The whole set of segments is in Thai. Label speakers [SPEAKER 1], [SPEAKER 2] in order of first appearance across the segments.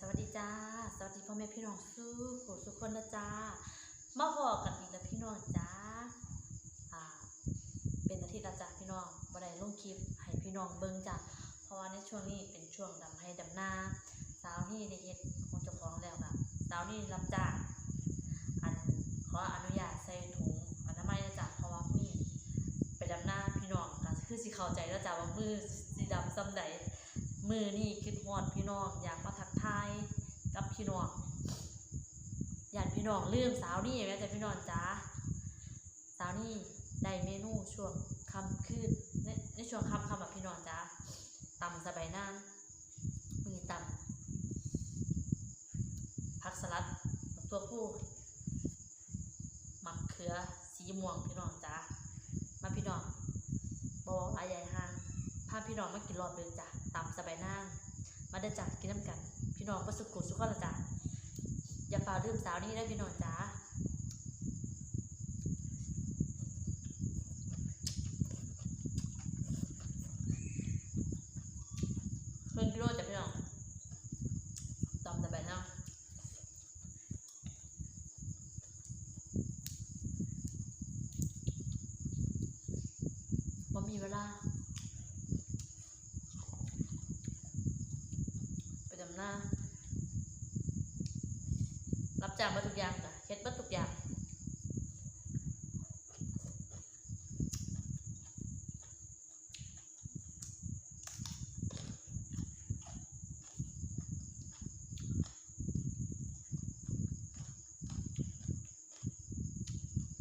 [SPEAKER 1] สวัสดีจ้า สวัสดีพ่อแม่พี่น้องสู้ผู้ทุกคนนะจ้ามาพอกันอีกแล้วพี่น้องจ้าอ่า เป็นอาทิตย์ละจ้าพี่น้องบ่ได้ลงคลิปให้พี่น้องเบิ่งจ้ะเพราะว่าในช่วงนี้เป็นช่วงดำให้ดำนาสาวนี่ได้เฮ็ดของเจ้าของแล้วค่ะสาวนี่รับจ้างอันขออนุญาตใส่ถุงอนามัยนะจ้ะเพราะว่ามือไปดำนาพี่น้องก็คือสิเข้าใจแล้วจ้ะว่ามือสิดำซำใดมือนี่คิดฮอดพี่น้องอยากมาทักายกับพี่น้องอยากพี่น้องลืมสาวนี่แม้แต่พี่น้องจ้าสาวนี่ได้เมนูช่วงคำคืนในในช่วงคำคำแบบพี่น้องจ้าตำสบายน้ำมีตำผักสลัดตัวผู้มักเขือสีม่วงพี่น้องจ้ามาพี่น้องบอลายใหญ่ห้างพาพี่น้องมากินรอบเลยจ้ะตาสบายนางมาได้จ้ะกินน้ำกัน น้องประสุกุสุขละจ้ะอย่าฝ่าลืมสาวนี้ได้พี่น้องจ้ะเพิ่งกิโลจ้ะพี่น้องตามสบายนางบ่มีเวลา ไปดำหน้า รับ จ้างมาทุกอย่างจ้ะเฮ็ดมาทุกอย่าง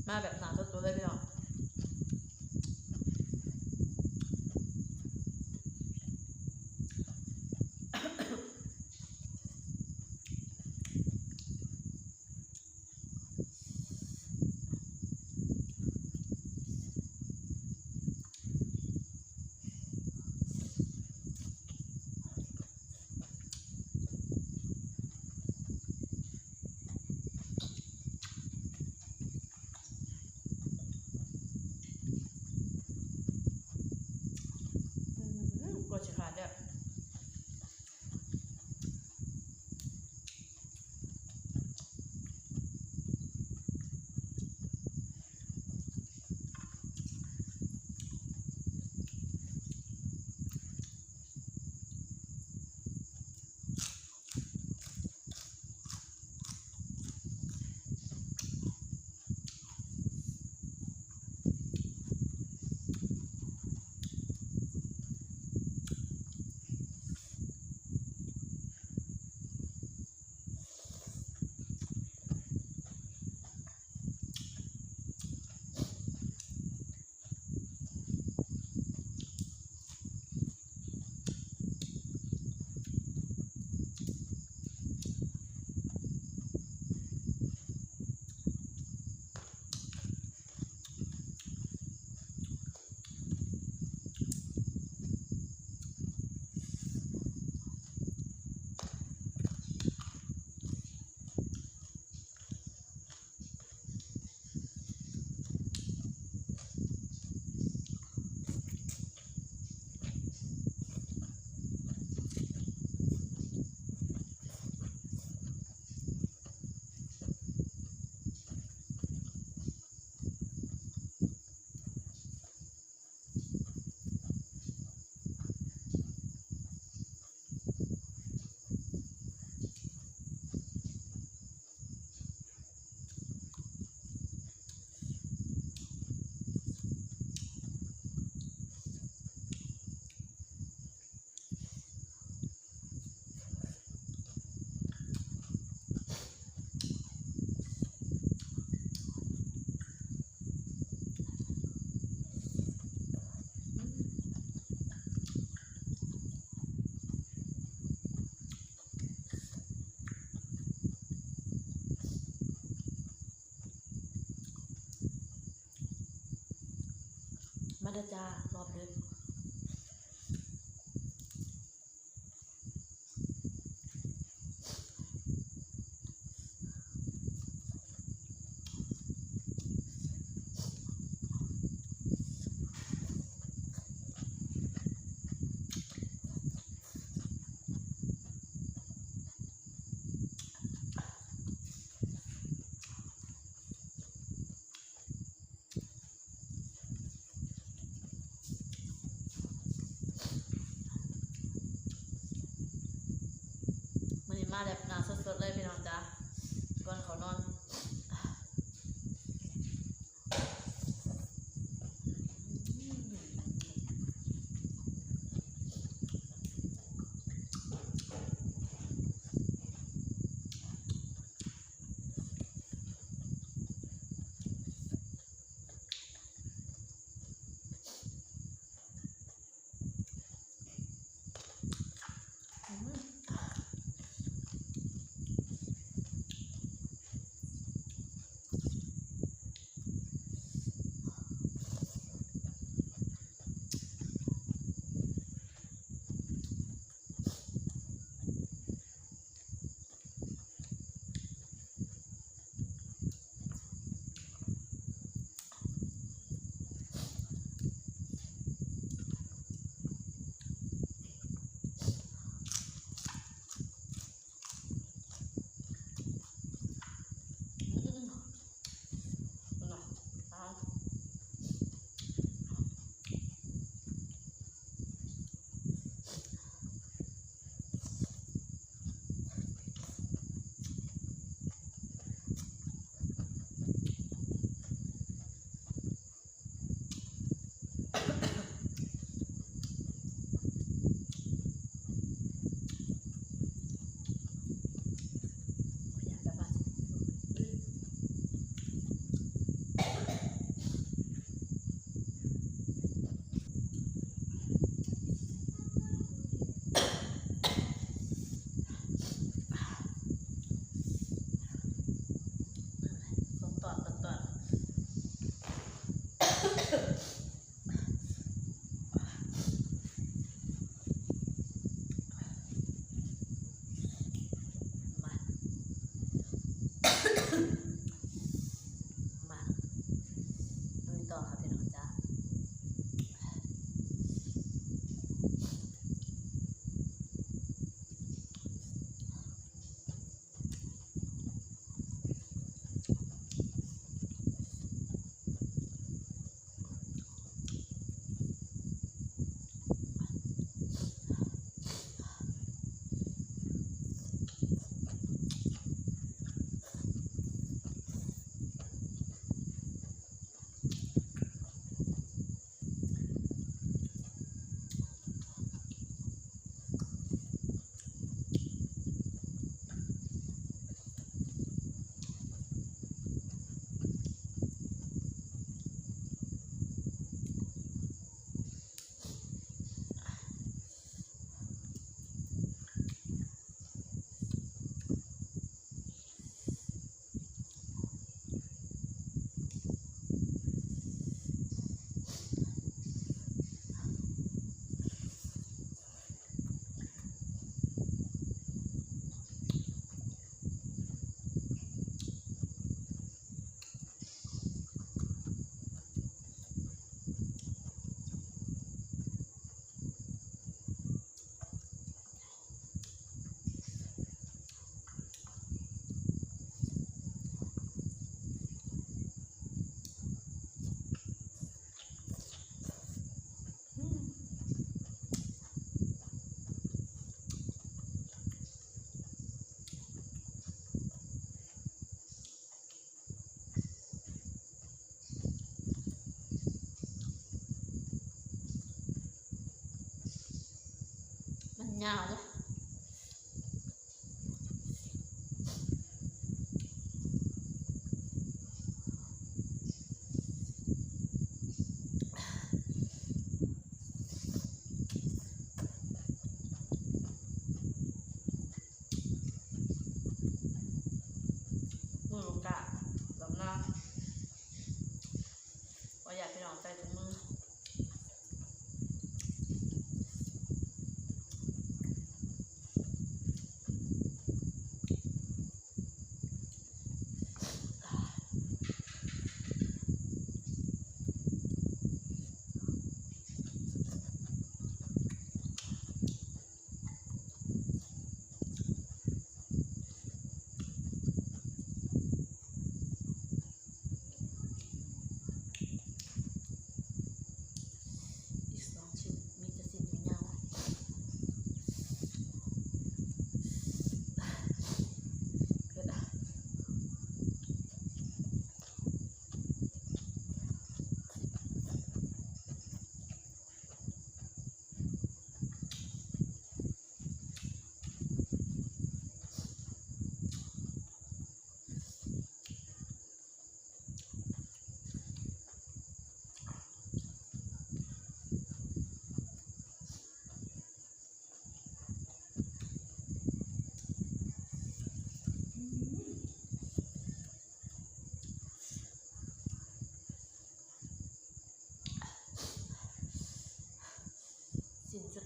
[SPEAKER 1] มาแบบหนา 大家。妈在那厕所那边นซ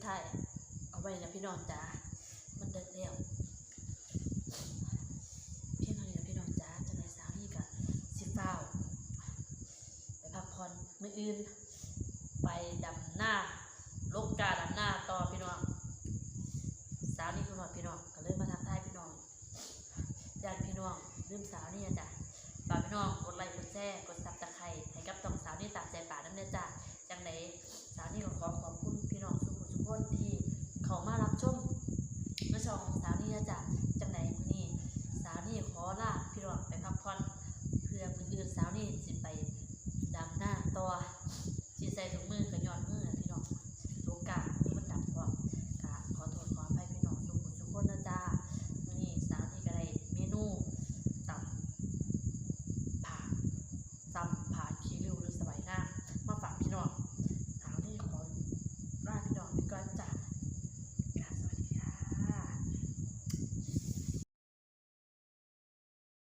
[SPEAKER 1] ท้ายเอาไว้นะพี่น้องจ้ามันเดินเร็วพียงเท่านี้นะพี่น้องจ้าจะในสาวนี่กับสิฟ้าไปพักผ่อนมืออื่น ไปดำหน้าลกกาดำหน้าต่อพี่น้อง สาวนี่คุณหพี่น้องก็เริ่มมาทักทายพี่น้องญาติพี่น้องเริ่มสาวนี่จ้ะฝากพี่น้องกดไลค์กดแชร์กดซับตะไคร้ให้กับตองสาวนี่ตามใจป่านั่นเนี่ยจ้ะจังไหนสาวนี่ขอ